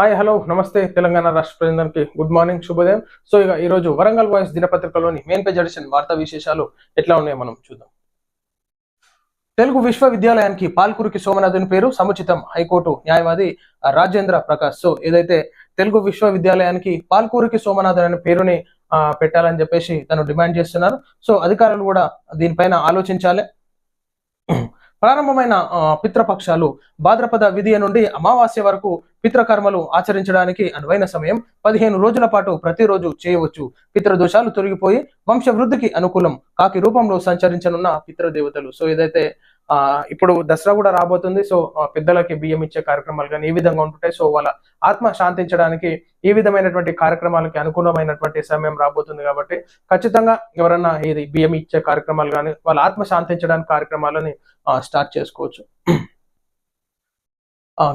Hi hello నమస్తే. తెలంగాణ రాష్ట్ర ప్రజలందరికీ గుడ్ మార్నింగ్ శుభోదయం. సో ఇక ఈ రోజు వరంగల్ వాయిస్ దినపత్రికలోని మెయిన్ పేజ్ ఎడిషన్ వార్తా విశేషాలు ఎట్లా ఉన్నాయో మనం చూద్దాం. తెలుగు విశ్వవిద్యాలయానికి పాల్కురికి సోమనాథుని పేరు సముచితం హైకోర్టు న్యాయవాది రాజేంద్ర ప్రకాష్. సో ఏదైతే తెలుగు విశ్వవిద్యాలయానికి పాల్కూరికి సోమనాథన్ అనే పేరుని పెట్టాలని చెప్పేసి తను డిమాండ్ చేస్తున్నారు. సో అధికారులు కూడా దీనిపైన ఆలోచించాలి. ప్రారంభమైన ఆ, పితృపక్షాలు భాద్రపద విధియ నుండి అమావాస్య వరకు పితృకర్మలు ఆచరించడానికి అనువైన సమయం పదిహేను రోజుల పాటు ప్రతిరోజు చేయవచ్చు. పితృదోషాలు తొలగిపోయి వంశవృద్ధికి అనుకూలం కాకి రూపంలో సంచరించనున్న పితృదేవతలు. సో ఏదైతే ఇప్పుడు దసరా కూడా రాబోతుంది. సో పెద్దలకి బియ్యం ఇచ్చే కార్యక్రమాలు కానీ ఈ విధంగా ఉంటుంటాయి. సో వాళ్ళ ఆత్మ శాంతించడానికి ఈ విధమైనటువంటి కార్యక్రమాలకి అనుకూలమైనటువంటి సమయం రాబోతుంది కాబట్టి ఖచ్చితంగా ఎవరన్నా ఇది బియ్యం ఇచ్చే కార్యక్రమాలు కానీ వాళ్ళ ఆత్మ శాంతించడానికి కార్యక్రమాలని స్టార్ట్ చేసుకోవచ్చు.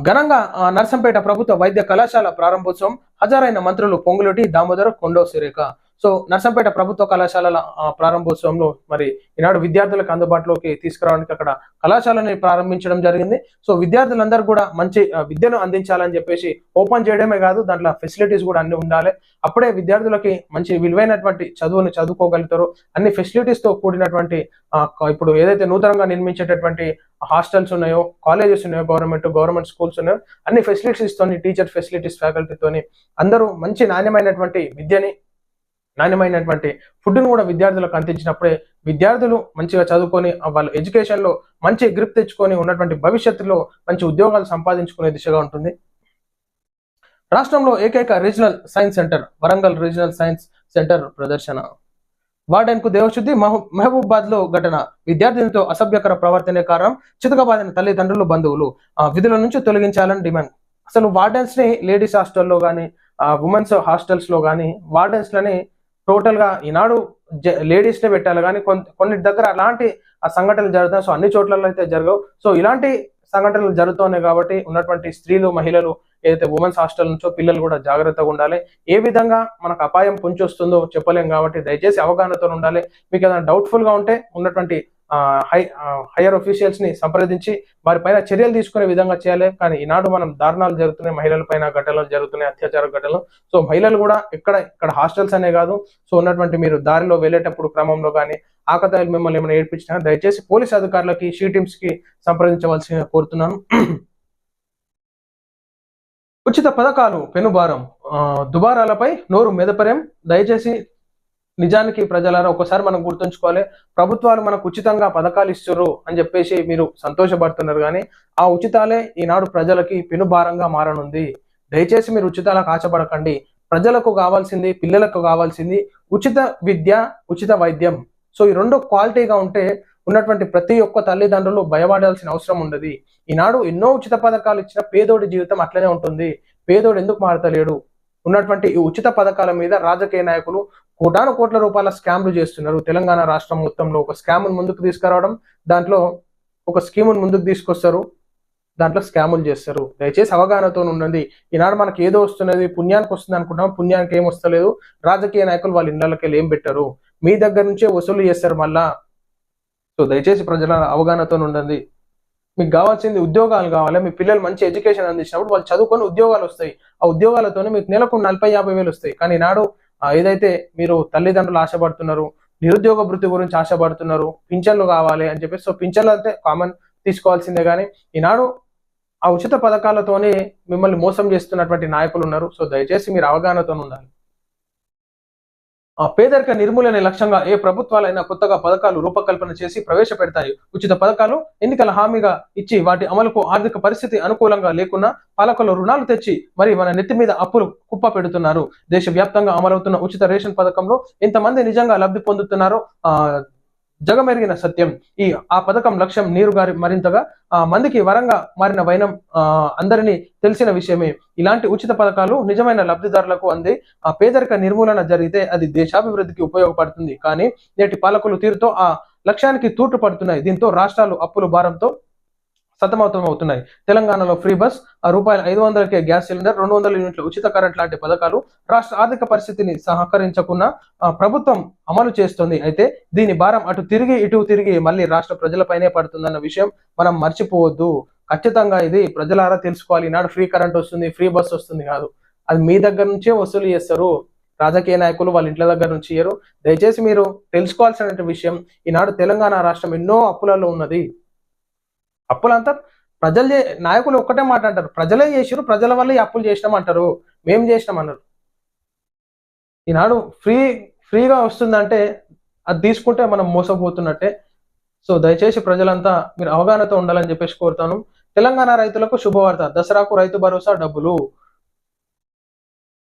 ఘనంగా నర్సంపేట ప్రభుత్వ వైద్య కళాశాల ప్రారంభోత్సవం. హజారైన మంత్రులు పొంగులటి దామోదర కొండో సురేఖ సో నర్సంపేట ప్రభుత్వ కళాశాలల ప్రారంభోత్సవంలో మరి ఈనాడు విద్యార్థులకు అందుబాటులోకి తీసుకురావడానికి అక్కడ కళాశాలని ప్రారంభించడం జరిగింది. సో విద్యార్థులందరూ కూడా మంచి విద్యను అందించాలని చెప్పేసి ఓపెన్ చేయడమే కాదు దాంట్లో ఫెసిలిటీస్ కూడా అన్ని ఉండాలి. అప్పుడే విద్యార్థులకి మంచి విలువైనటువంటి చదువును చదువుకోగలుగుతారు. అన్ని ఫెసిలిటీస్తో కూడినటువంటి ఇప్పుడు ఏదైతే నూతనంగా నిర్మించేటటువంటి హాస్టల్స్ ఉన్నాయో కాలేజెస్ ఉన్నాయో గవర్నమెంట్ గవర్నమెంట్ స్కూల్స్ ఉన్నాయో అన్ని ఫెసిలిటీస్తోని టీచర్ ఫెసిలిటీస్ ఫ్యాకల్టీతోని అందరూ మంచి నాణ్యమైనటువంటి విద్యని నాణ్యమైనటువంటి ఫుడ్ను కూడా విద్యార్థులకు అందించినప్పుడే విద్యార్థులు మంచిగా చదువుకొని వాళ్ళ ఎడ్యుకేషన్లో మంచి గ్రిప్ తెచ్చుకొని ఉన్నటువంటి భవిష్యత్తులో మంచి ఉద్యోగాలు సంపాదించుకునే దిశగా ఉంటుంది. రాష్ట్రంలో ఏకైక regional science centre Warangal regional science centre ప్రదర్శన. వార్డెన్కు దేవశుద్ధి మహబూ- మహబూబాద్లో ఘటన. విద్యార్థినితో అసభ్యకర ప్రవర్తనే కారణం చితకబాదిన తల్లిదండ్రులు బంధువులు. విధుల నుంచి తొలగించాలని డిమాండ్. అసలు వార్డెన్స్ని లేడీస్ హాస్టల్లో కానీ ఉమెన్స్ హాస్టల్స్లో కానీ వార్డెన్స్ లని టోటల్గా ఈనాడు లేడీస్ నే పెట్టాలి కానీ కొన్ని కొన్ని దగ్గర అలాంటి ఆ సంఘటనలు జరుగుతాయి. సో అన్ని చోట్లలో అయితే జరగవు. సో ఇలాంటి సంఘటనలు జరుగుతున్నాయి కాబట్టి ఉన్నటువంటి స్త్రీలు మహిళలు ఏదైతే ఉమెన్స్ హాస్టల్ నుంచో పిల్లలు కూడా జాగ్రత్తగా ఉండాలి. ఏ విధంగా మనకు అపాయం పుంచొస్తుందో వస్తుందో చెప్పలేం కాబట్టి దయచేసి అవగాహనతో ఉండాలి. మీకు ఏదైనా డౌట్ఫుల్గా ఉంటే ఉన్నటువంటి హై హైయర్ అఫీషియల్స్ని సంప్రదించి వారిపైన చర్యలు తీసుకునే విధంగా చేయాలి. కానీ ఈనాడు మనం దారుణాలు జరుగుతున్నాయి. మహిళల పైన ఘటనలు జరుగుతున్నాయి. అత్యాచార ఘటనలు. సో మహిళలు కూడా ఇక్కడ ఇక్కడ హాస్టల్స్ అనే కాదు. సో ఉన్నటువంటి మీరు దారిలో వెళ్ళేటప్పుడు క్రమంలో కానీ ఆకతాయిలు మిమ్మల్ని ఏమైనా ఏడ్పించినా దయచేసి పోలీస్ అధికారులకి షీ టీమ్స్కి సంప్రదించవలసి కోరుతున్నాను. ఉచిత పథకాలు పెనుభారం దుబారాలపై నోరు మెదపరేం. దయచేసి నిజానికి ప్రజలారా ఒకసారి మనం గుర్తుంచుకోవాలి. ప్రభుత్వాలు మనకు ఉచితంగా పథకాలు ఇస్తున్నారు అని చెప్పేసి మీరు సంతోషపడుతున్నారు కానీ ఆ ఉచితాలే ఈనాడు ప్రజలకి పెనుభారంగా మారనుంది. దయచేసి మీరు ఉచితాలకు ఆశపడకండి. ప్రజలకు కావాల్సింది పిల్లలకు కావాల్సింది ఉచిత విద్య ఉచిత వైద్యం. సో ఈ రెండు క్వాలిటీగా ఉంటే ఉన్నటువంటి ప్రతి ఒక్క తల్లిదండ్రులు భయపడాల్సిన అవసరం ఉండదు. ఈనాడు ఎన్నో ఉచిత పథకాలు ఇచ్చిన పేదోడి జీవితం అట్లనే ఉంటుంది. పేదోడు ఎందుకు మారతలేడు? ఉన్నటువంటి ఈ ఉచిత పథకాల మీద రాజకీయ నాయకులు కోటాను కోట్ల రూపాయల స్కామ్లు చేస్తున్నారు. తెలంగాణ రాష్ట్రం మొత్తంలో ఒక స్కామ్ను ముందుకు తీసుకురావడం దాంట్లో ఒక స్కీమును ముందుకు తీసుకొస్తారు. దాంట్లో స్కాములు చేస్తారు. దయచేసి అవగాహనతో ఉండండి. ఈనాడు మనకి ఏదో వస్తున్నది పుణ్యానికి వస్తుంది అనుకుంటాం పుణ్యానికి ఏం వస్తలేదు. రాజకీయ నాయకులు వాళ్ళ ఇళ్ళకి వెళ్ళి ఏం పెట్టారు. మీ దగ్గర నుంచే వసూలు చేస్తారు మళ్ళా. సో దయచేసి ప్రజల అవగాహనతో ఉండండి. మీకు కావాల్సింది ఉద్యోగాలు కావాలి. మీ పిల్లలు మంచి ఎడ్యుకేషన్ అందించినప్పుడు వాళ్ళు చదువుకొని ఉద్యోగాలు వస్తాయి. ఆ ఉద్యోగాలతోనే మీకు నెలకు నలభై యాభై వేలు వస్తాయి. కానీ నాడు ఏదైతే మీరు తల్లిదండ్రులు ఆశపడుతున్నారు నిరుద్యోగ వృత్తి గురించి ఆశపడుతున్నారు పింఛన్లు కావాలి అని చెప్పేసి సో పింఛన్లు అయితే కామన్ తీసుకోవాల్సిందే కానీ ఈనాడు ఆ ఉచిత పథకాలతోనే మిమ్మల్ని మోసం చేస్తున్నటువంటి నాయకులు ఉన్నారు. సో దయచేసి మీరు అవగాహనతో ఉండాలి. పేదరిక నిర్మూలన లక్ష్యంగా ఏ ప్రభుత్వాలైనా కొత్తగా పథకాలు రూపకల్పన చేసి ప్రవేశపెడతాయి. ఉచిత పథకాలు ఎన్నికల హామీగా ఇచ్చి వాటి అమలుకు ఆర్థిక పరిస్థితి అనుకూలంగా లేకున్నా పాలకులు రుణాలు తెచ్చి మరి మన నెత్తి మీద అప్పులు కుప్ప పెడుతున్నారు. దేశవ్యాప్తంగా అమలవుతున్న ఉచిత రేషన్ పథకంలో ఎంతమంది నిజంగా లబ్ధి పొందుతున్నారో ఆ జగమెరిగిన సత్యం. ఈ ఆ పథకం లక్ష్యం నీరు గారి మరింతగా ఆ మందికి వరంగా మారిన వైనం ఆ అందరినీ తెలిసిన విషయమే. ఇలాంటి ఉచిత పథకాలు నిజమైన లబ్ధిదారులకు అంది ఆ పేదరిక నిర్మూలన జరిగితే అది దేశాభివృద్ధికి ఉపయోగపడుతుంది. కానీ నేటి పాలకులు తీరుతో ఆ లక్ష్యానికి తూటు పడుతున్నాయి దీంతో రాష్ట్రాలు అప్పుల భారంతో సతమతం అవుతున్నాయి తెలంగాణలో ఫ్రీ బస్ రూపాయలు ఐదు వందలకే గ్యాస్ సిలిండర్ రెండు వందల యూనిట్ల ఉచిత కరెంట్ లాంటి పథకాలు రాష్ట్ర ఆర్థిక పరిస్థితిని సహకరించకుండా ప్రభుత్వం అమలు చేస్తుంది. అయితే దీని భారం అటు తిరిగి ఇటు తిరిగి మళ్ళీ రాష్ట్ర ప్రజలపైనే పడుతుందన్న విషయం మనం మర్చిపోవద్దు. ఖచ్చితంగా ఇది ప్రజలారా తెలుసుకోవాలి. ఈనాడు ఫ్రీ కరెంట్ వస్తుంది ఫ్రీ బస్ వస్తుంది కాదు. అది మీ దగ్గర నుంచే వసూలు చేస్తారు. రాజకీయ నాయకులు వాళ్ళ ఇంట్ల దగ్గర నుంచి ఇయ్యరు. దయచేసి మీరు తెలుసుకోవాల్సిన విషయం ఈనాడు తెలంగాణ రాష్ట్రం ఎన్నో అప్పులలో ఉన్నది. అప్పులంతా ప్రజలు చే నాయకులు ఒక్కటే మాట అంటారు ప్రజలే చేసిరు ప్రజల వల్ల ఈ అప్పులు చేసినాం అంటారు. మేం చేసినాం అన్నారు. ఈనాడు ఫ్రీ ఫ్రీగా వస్తుందంటే అది తీసుకుంటే మనం మోసపోతున్నట్టే. సో దయచేసి ప్రజలంతా మీరు అవగాహనతో ఉండాలని చెప్పేసి కోరుతాను. తెలంగాణ రైతులకు శుభవార్త. దసరాకు రైతు భరోసా డబ్బులు.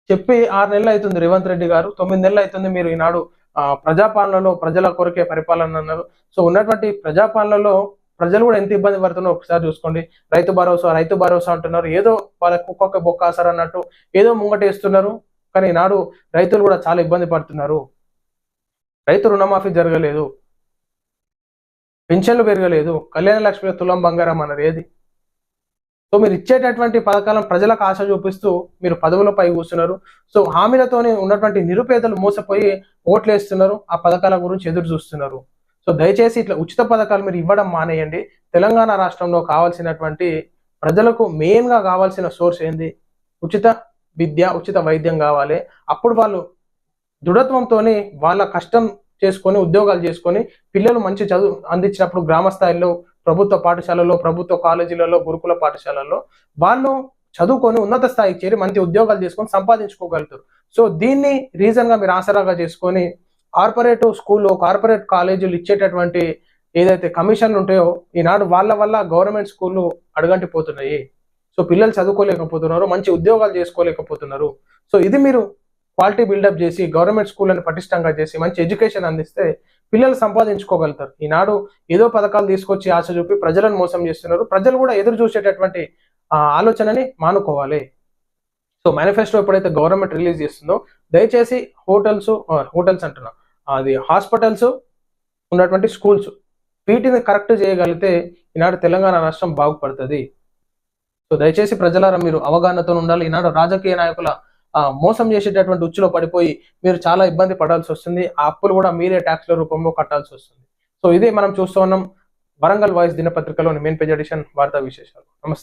చెప్పి ఆరు నెలలు అవుతుంది రేవంత్ రెడ్డి గారు. తొమ్మిది నెలలు అవుతుంది మీరు ఈనాడు ఆ, ప్రజాపాలనలో ప్రజల కొరకే పరిపాలన అన్నారు. సో ఉన్నటువంటి ప్రజాపాలనలో ప్రజలు కూడా ఎంత ఇబ్బంది పడుతున్నారో ఒకసారి చూసుకోండి. రైతు భరోసా రైతు భరోసా అంటున్నారు. ఏదో వాళ్ళ బొక్క బొక్కాసారు అన్నట్టు ఏదో ముంగటేస్తున్నారు కానీ నాడు రైతులు కూడా చాలా ఇబ్బంది పడుతున్నారు. రైతు రుణమాఫీ జరగలేదు. పెన్షన్లు పెరగలేదు. కళ్యాణ లక్ష్మి తులం బంగారం అన్నారు ఏది? సో మీరు ఇచ్చేటటువంటి పథకాలను ప్రజలకు ఆశ చూపిస్తూ మీరు పదవులపై కూర్చున్నారు. సో హామీలతోనే ఉన్నటువంటి నిరుపేదలు మోసపోయి ఓట్లు వేస్తున్నారు ఆ పథకాల గురించి ఎదురు చూస్తున్నారు. సో దయచేసి ఇట్లా ఉచిత పథకాలు మీరు ఇవ్వడం మానేయండి. తెలంగాణ రాష్ట్రంలో కావాల్సినటువంటి ప్రజలకు మెయిన్గా కావాల్సిన సోర్స్ ఏంది? ఉచిత విద్య ఉచిత వైద్యం కావాలి. అప్పుడు వాళ్ళు దృఢత్వంతోనే వాళ్ళ కష్టం చేసుకొని ఉద్యోగాలు చేసుకొని పిల్లలు మంచి చదువు అందించినప్పుడు గ్రామ స్థాయిలో ప్రభుత్వ పాఠశాలలో ప్రభుత్వ కాలేజీలలో గురుకుల పాఠశాలల్లో వాళ్ళు చదువుకొని ఉన్నత స్థాయికి చేరి మంచి ఉద్యోగాలు చేసుకొని సంపాదించుకోగలుగుతారు. సో దీన్ని రీజన్గా మీరు ఆసరాగా చేసుకొని కార్పొరేట్ స్కూల్లో కార్పొరేట్ కాలేజీలు ఇచ్చేటటువంటి ఏదైతే కమిషన్లు ఉంటాయో ఈనాడు వాళ్ళ వల్ల గవర్నమెంట్ స్కూళ్ళు అడగంటిపోతున్నాయి. సో పిల్లలు చదువుకోలేకపోతున్నారు మంచి ఉద్యోగాలు చేసుకోలేకపోతున్నారు. సో ఇది మీరు క్వాలిటీ బిల్డప్ చేసి గవర్నమెంట్ స్కూళ్ళని పటిష్టంగా చేసి మంచి ఎడ్యుకేషన్ అందిస్తే పిల్లలు సంపాదించుకోగలుగుతారు. ఈనాడు ఏదో పథకాలు తీసుకొచ్చి ఆశ చూపి ప్రజలను మోసం చేస్తున్నారు. ప్రజలు కూడా ఎదురు చూసేటటువంటి ఆలోచనని మానుకోవాలి. సో మేనిఫెస్టో ఎప్పుడైతే గవర్నమెంట్ రిలీజ్ చేస్తుందో దయచేసి హోటల్స్ హోటల్స్ అంటున్నా. అది హాస్పిటల్స్ ఉన్నటువంటి స్కూల్స్. వీటిని కరెక్ట్ చేయగలిగితే ఈనాడు తెలంగాణ రాష్ట్రం బాగుపడుతుంది. సో దయచేసి ప్రజలారా మీరు అవగాహనతో ఉండాలి. ఈనాడు రాజకీయ నాయకుల ఆ, మోసం చేసేటటువంటి ఉచ్చులో పడిపోయి మీరు చాలా ఇబ్బంది పడాల్సి వస్తుంది. ఆ అప్పులు కూడా మీరే ట్యాక్స్ల రూపంలో కట్టాల్సి వస్తుంది. సో ఇదే మనం చూస్తూ ఉన్నాం. వరంగల్ వాయిస్ దినపత్రికలోని మెయిన్ పేజ్ ఎడిషన్ వార్తా విశేషాలు. నమస్తే.